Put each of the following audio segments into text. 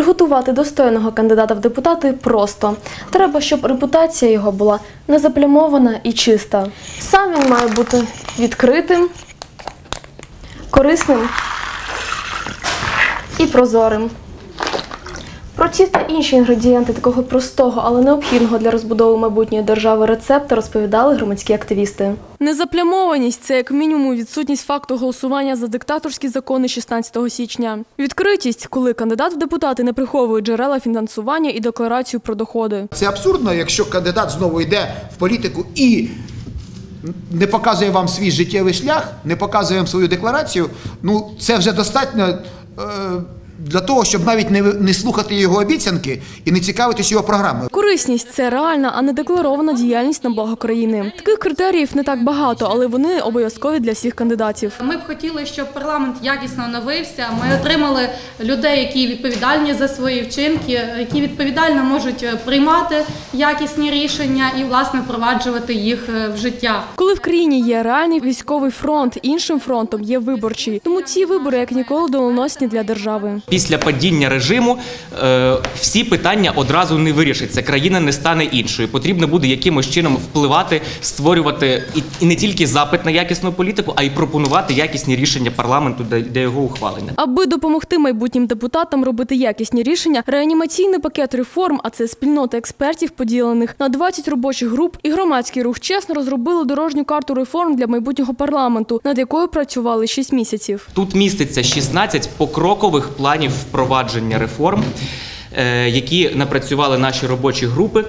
Приготувати достойного кандидата в депутати просто. Треба, щоб репутація його була незаплямована і чиста. Сам він має бути відкритим, корисним і прозорим. Про ці та інші інгредієнти такого простого, але необхідного для розбудови майбутньої держави рецепта розповідали громадські активісти. Незаплямованість це як мінімум відсутність факту голосування за диктаторські закони 16 січня. Відкритість, коли кандидат в депутати не приховує джерела фінансування і декларацію про доходи. Це абсурдно, якщо кандидат знову йде в політику і не показує вам свій життєвий шлях, не показує вам свою декларацію. Ну це вже достатньо. Е- для того, щоб навіть не, не слухати його обіцянки і не цікавитись його програмою. Корисність це реальна, а не декларована діяльність на благо країни. Таких критеріїв не так багато, але вони обов'язкові для всіх кандидатів. Ми б хотіли, щоб парламент якісно оновився. Ми отримали людей, які відповідальні за свої вчинки, які відповідально можуть е, приймати якісні рішення і власне впроваджувати їх е, в життя. Коли в країні є реальний військовий фронт, іншим фронтом є виборчий. Тому ці вибори як ніколи доленосні для держави. Після падіння режиму е, всі питання одразу не вирішаться. Країна не стане іншою. Потрібно буде якимось чином впливати, створювати і, не тільки запит на якісну політику, а й пропонувати якісні рішення парламенту для, для його ухвалення. Аби допомогти майбутнім депутатам робити якісні рішення, реанімаційний пакет реформ, а це спільнота експертів, поділених на 20 робочих груп, і громадський рух чесно розробили дорожню карту реформ для майбутнього парламенту, над якою працювали 6 місяців. Тут міститься 16 покрокових планів впровадження реформ, е, які напрацювали наші робочі групи.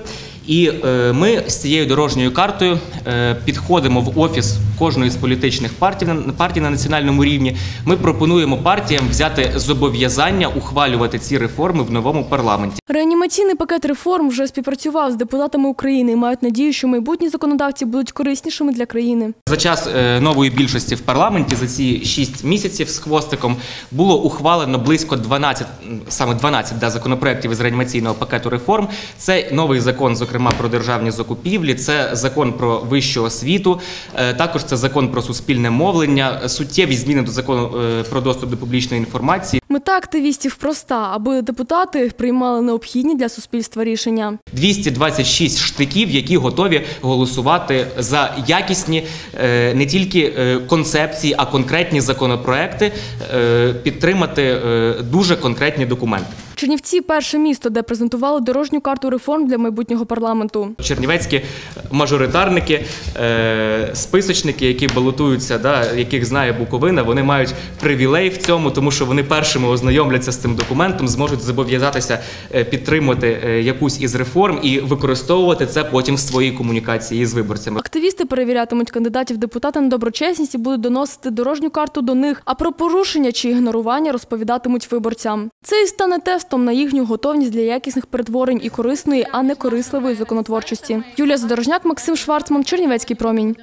І е, ми з цією дорожньою картою е, підходимо в офіс кожної з політичних партій на партій на національному рівні. Ми пропонуємо партіям взяти зобов'язання ухвалювати ці реформи в новому парламенті. Реанімаційний пакет реформ вже співпрацював з депутатами України і мають надію, що майбутні законодавці будуть кориснішими для країни. За час е, нової більшості в парламенті за ці 6 місяців з хвостиком було ухвалено близько 12, саме 12 да, законопроєктів із реанімаційного пакету реформ. Це новий закон, зокрема про державні закупівлі, це закон про вищу освіту, е, також це закон про суспільне мовлення, суттєві зміни до закону е, про доступ до публічної інформації. Мета активістів проста, аби депутати приймали необхідні для суспільства рішення. 226 штиків, які готові голосувати за якісні е, не тільки концепції, а конкретні законопроекти, підтримати дуже конкретні документи. Чернівці перше місто, де презентували дорожню карту реформ для майбутнього парламенту. Чернівецькі мажоритарники, е, списочники, які балотуються, да, яких знає Буковина, вони мають привілей в цьому, тому що вони першими ознайомляться з цим документом, зможуть зобов'язатися е, підтримати е, якусь із реформ і використовувати це потім в своїй комунікації з виборцями. Активісти перевірятимуть кандидатів в депутати на доброчесність і будуть доносити дорожню карту до них, а про порушення чи ігнорування розповідатимуть виборцям. Це і стане тестом на їхню готовність для якісних перетворень і корисної, а не корисливої законотворчості. Юлія Задорожняк, Максим Шварцман, Чернівецький промінь.